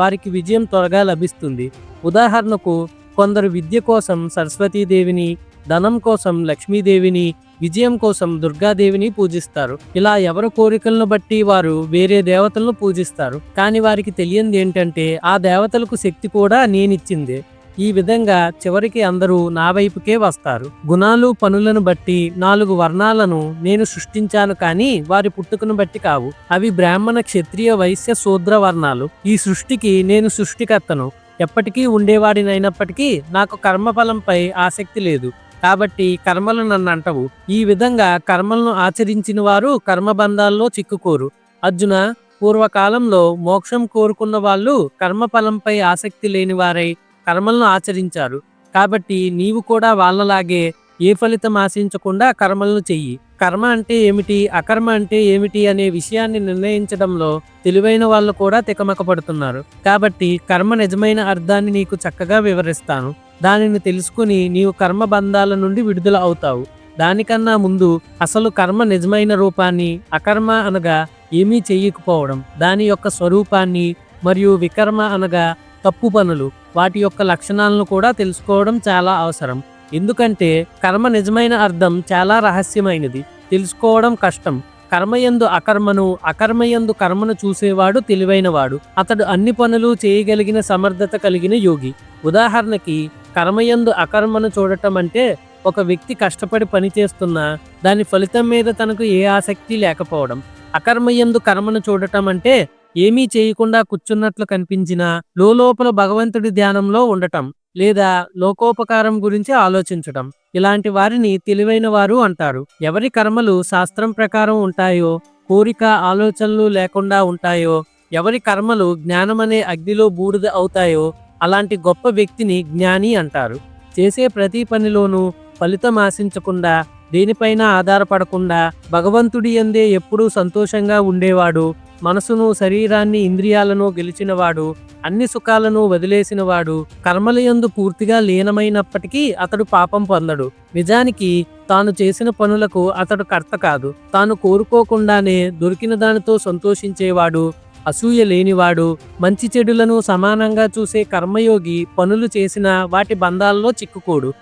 వారికి విజయం త్వరగా లభిస్తుంది. ఉదాహరణకు కొందరు విద్య కోసం సరస్వతీదేవిని ధనం కోసం లక్ష్మీదేవిని విజయం కోసం దుర్గాదేవిని పూజిస్తారు. ఇలా ఎవరి కోరికలను బట్టి వారు వేరే దేవతలను పూజిస్తారు. కానీ వారికి తెలియంది ఏంటంటే ఆ దేవతలకు శక్తి కూడా నేనిచ్చిందే. ఈ విధంగా చివరికి అందరూ నా వైపుకే వస్తారు. గుణాలు పనులను బట్టి నాలుగు వర్ణాలను నేను సృష్టించాను కానీ వారి పుట్టుకను బట్టి కావు. అవి బ్రాహ్మణ క్షత్రియ వైశ్య శూద్ర వర్ణాలు. ఈ సృష్టికి నేను సృష్టికర్తను. ఎప్పటికీ ఉండేవాడినైనప్పటికీ నాకు కర్మఫలంపై ఆసక్తి లేదు. కాబట్టి కర్మలు నన్ను అంటవు. ఈ విధంగా కర్మలను ఆచరించిన వారు కర్మబంధాల్లో చిక్కుకోరు. అర్జున పూర్వకాలంలో మోక్షం కోరుకున్న వాళ్ళు కర్మఫలంపై ఆసక్తి లేని వారై కర్మలను ఆచరించారు. కాబట్టి నీవు కూడా వాళ్ళలాగే ఏ ఫలితం ఆశించకుండా కర్మలను చెయ్యి. కర్మ అంటే ఏమిటి? అకర్మ అంటే ఏమిటి అనే విషయాన్ని నిర్ణయించడంలో తెలివైన వాళ్ళు కూడా తికమకపడుతున్నారు. కాబట్టి కర్మ నిజమైన అర్థాన్ని నీకు చక్కగా వివరిస్తాను. దానిని తెలుసుకుని నీవు కర్మ బంధాల నుండి విడుదల అవుతావు. దానికన్నా ముందు అసలు కర్మ నిజమైన రూపాన్ని అకర్మ అనగా ఏమీ చెయ్యకపోవడం దాని యొక్క స్వరూపాన్ని మరియు వికర్మ అనగా తప్పు పనులు వాటి యొక్క లక్షణాలను కూడా తెలుసుకోవడం చాలా అవసరం. ఎందుకంటే కర్మ నిజమైన అర్థం చాలా రహస్యమైనది. తెలుసుకోవడం కష్టం. కర్మయందు అకర్మను అకర్మయందు కర్మను చూసేవాడు తెలివైనవాడు. అతడు అన్ని పనులు చేయగలిగిన సమర్థత కలిగిన యోగి. ఉదాహరణకి కర్మయందు అకర్మను చూడటం అంటే ఒక వ్యక్తి కష్టపడి పనిచేస్తున్నా దాని ఫలితం మీద తనకు ఏ ఆసక్తి లేకపోవడం. అకర్మయందు కర్మను చూడటం అంటే ఏమీ చేయకుండా కూర్చున్నట్లు కనిపించినా లోపల భగవంతుడి ధ్యానంలో ఉండటం లేదా లోకోపకారం గురించి ఆలోచించటం. ఇలాంటి వారిని తెలివైన వారు అంటారు. ఎవరి కర్మలు శాస్త్రం ప్రకారం ఉంటాయో కోరిక ఆలోచనలు లేకుండా ఉంటాయో ఎవరి కర్మలు జ్ఞానమనే అగ్నిలో బూడిద అవుతాయో అలాంటి గొప్ప వ్యక్తిని జ్ఞాని అంటారు. చేసే ప్రతి పనిలోనూ ఫలితం ఆశించకుండా దేనిపైన ఆధారపడకుండా భగవంతుడి అందే ఎప్పుడూ సంతోషంగా ఉండేవాడు మనసును శరీరాన్ని ఇంద్రియాలను గెలిచినవాడు అన్ని సుఖాలను వదిలేసినవాడు కర్మలయందు పూర్తిగా లీనమైనప్పటికీ అతడు పాపం పొందడు. నిజానికి తాను చేసిన పనులకు అతడు కర్త కాదు. తాను కోరుకోకుండానే దొరికిన దానితో సంతోషించేవాడు అసూయ లేనివాడు మంచి చెడులను సమానంగా చూసే కర్మయోగి పనులు చేసిన వాటి బంధాల్లో చిక్కుకోడు.